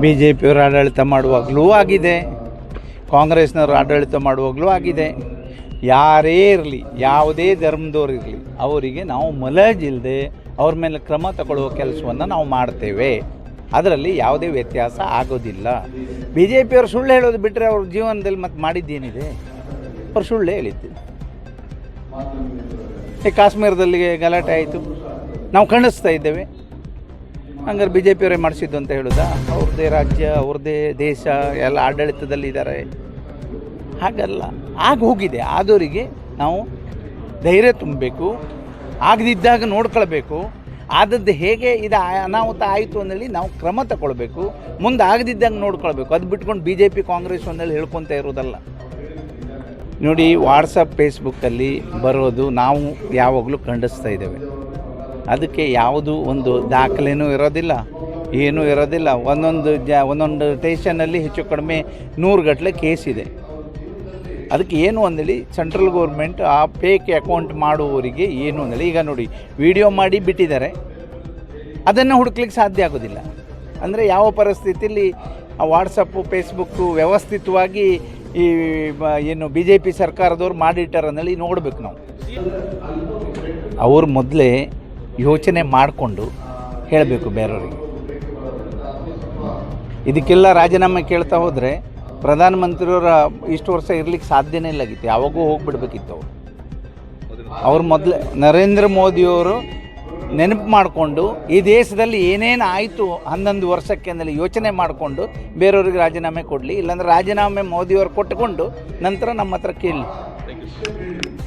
B J ಪಿಯವರು ಆಡಳಿತ ಮಾಡುವಾಗಲೂ ಆಗಿದೆ. ಕಾಂಗ್ರೆಸ್ನವರು ಆಡಳಿತ ಮಾಡುವಾಗಲೂ ಆಗಿದೆ. ಯಾರೇ ಇರಲಿ, ಯಾವುದೇ ಧರ್ಮದವ್ರು ಇರಲಿ, ಅವರಿಗೆ ನಾವು ಮಲಜಿಲ್ಲದೆ ಅವ್ರ ಮೇಲೆ ಕ್ರಮ ತಗೊಳ್ಳುವ ಕೆಲಸವನ್ನು ನಾವು ಮಾಡ್ತೇವೆ. ಅದರಲ್ಲಿ ಯಾವುದೇ ವ್ಯತ್ಯಾಸ ಆಗೋದಿಲ್ಲ. ಬಿ ಜೆ ಪಿಯವರು ಸುಳ್ಳು ಹೇಳೋದು ಬಿಟ್ಟರೆ ಅವ್ರ ಜೀವನದಲ್ಲಿ ಮತ್ತೆ ಮಾಡಿದ್ದೇನಿದೆ? ಅವ್ರು ಸುಳ್ಳು ಹೇಳಿದ್ದು. ಈ ಕಾಶ್ಮೀರದಲ್ಲಿ ಗಲಾಟೆ ಆಯಿತು. ನಾವು ಖಂಡಿಸ್ತಾ ಇದ್ದೇವೆ. ಹಂಗಾರೆ ಬಿ ಜೆ ಪಿಯವರೇ ಮಾಡಿಸಿದ್ದು ಅಂತ ಹೇಳೋದಾ? ಅವ್ರದ್ದೇ ರಾಜ್ಯ ಅವ್ರದ್ದೇ ದೇಶ, ಎಲ್ಲ ಆಡಳಿತದಲ್ಲಿದ್ದಾರೆ ಹಾಗಲ್ಲ. ಆಗ ಹೋಗಿದೆ. ಆದವರಿಗೆ ನಾವು ಧೈರ್ಯ ತುಂಬಬೇಕು. ಆಗದಿದ್ದಾಗ ನೋಡ್ಕೊಳ್ಬೇಕು. ಆದದ್ದು ಹೇಗೆ ಇದು ಅನಾಹುತ ಆಯಿತು ಅಂದೇಳಿ ನಾವು ಕ್ರಮ ತಗೊಳ್ಬೇಕು. ಮುಂದೆ ಆಗದಿದ್ದಂಗೆ ನೋಡ್ಕೊಳ್ಬೇಕು. ಅದು ಬಿಟ್ಕೊಂಡು ಬಿ ಜೆ ಪಿ ಕಾಂಗ್ರೆಸ್ ಅಂದೇಳಿ ಹೇಳ್ಕೊತ ಇರೋದಲ್ಲ. ನೋಡಿ ವಾಟ್ಸಪ್ ಫೇಸ್ಬುಕ್ಕಲ್ಲಿ ಬರೋದು ನಾವು ಯಾವಾಗಲೂ ಖಂಡಿಸ್ತಾ ಇದ್ದೇವೆ. ಅದಕ್ಕೆ ಯಾವುದು ಒಂದು ದಾಖಲೆನೂ ಇರೋದಿಲ್ಲ, ಏನೂ ಇರೋದಿಲ್ಲ. ಒಂದೊಂದು ಜ, ಒಂದೊಂದು ಸ್ಟೇಷನಲ್ಲಿ ಹೆಚ್ಚು ಕಡಿಮೆ ನೂರು ಗಟ್ಟಲೆ ಕೇಸ್ ಇದೆ. ಅದಕ್ಕೆ ಏನು ಅಂದೇಳಿ ಸೆಂಟ್ರಲ್ ಗೌರ್ಮೆಂಟ್ ಆ ಫೇಕ್ ಅಕೌಂಟ್ ಮಾಡುವವರಿಗೆ ಏನು ಅಂದೇಳಿ ಈಗ ನೋಡಿ, ವಿಡಿಯೋ ಮಾಡಿ ಬಿಟ್ಟಿದ್ದಾರೆ. ಅದನ್ನು ಹುಡುಕ್ಲಿಕ್ಕೆ ಸಾಧ್ಯ ಆಗೋದಿಲ್ಲ. ಅಂದರೆ ಯಾವ ಪರಿಸ್ಥಿತಿಯಲ್ಲಿ ಆ ವಾಟ್ಸಪ್ಪು ಫೇಸ್ಬುಕ್ಕು ವ್ಯವಸ್ಥಿತವಾಗಿ ಈ ಏನು ಬಿ ಜೆ ಪಿ ಸರ್ಕಾರದವ್ರು ಮಾಡಿಟ್ಟಾರ ಅಂದೇಳಿ ನೋಡಬೇಕು ನಾವು. ಅವ್ರು ಮೊದಲೇ ಯೋಚನೆ ಮಾಡಿಕೊಂಡು ಹೇಳಬೇಕು ಬೇರೆಯವರಿಗೆ. ಇದಕ್ಕೆಲ್ಲ ರಾಜೀನಾಮೆ ಕೇಳ್ತಾ ಹೋದರೆ ಪ್ರಧಾನಮಂತ್ರಿಯವರ ಇಷ್ಟು ವರ್ಷ ಇರ್ಲಿಕ್ಕೆ ಸಾಧ್ಯನೇ ಇಲ್ಲಾಗಿತ್ತು. ಯಾವಾಗೂ ಹೋಗ್ಬಿಡ್ಬೇಕಿತ್ತು ಅವರು. ಅವ್ರು ಮೊದಲು ನರೇಂದ್ರ ಮೋದಿಯವರು ನೆನಪು ಮಾಡಿಕೊಂಡು ಈ ದೇಶದಲ್ಲಿ ಏನೇನು ಆಯಿತು ಹನ್ನೊಂದು ವರ್ಷಕ್ಕೆ ಅಂದರೆ ಯೋಚನೆ ಮಾಡಿಕೊಂಡು ಬೇರೆಯವ್ರಿಗೆ ರಾಜೀನಾಮೆ ಕೊಡಲಿ, ಇಲ್ಲಾಂದ್ರೆ ರಾಜೀನಾಮೆ ಮೋದಿಯವರು ಕೊಟ್ಟುಕೊಂಡು ನಂತರ ನಮ್ಮ ಹತ್ರ ಕೇಳಲಿ.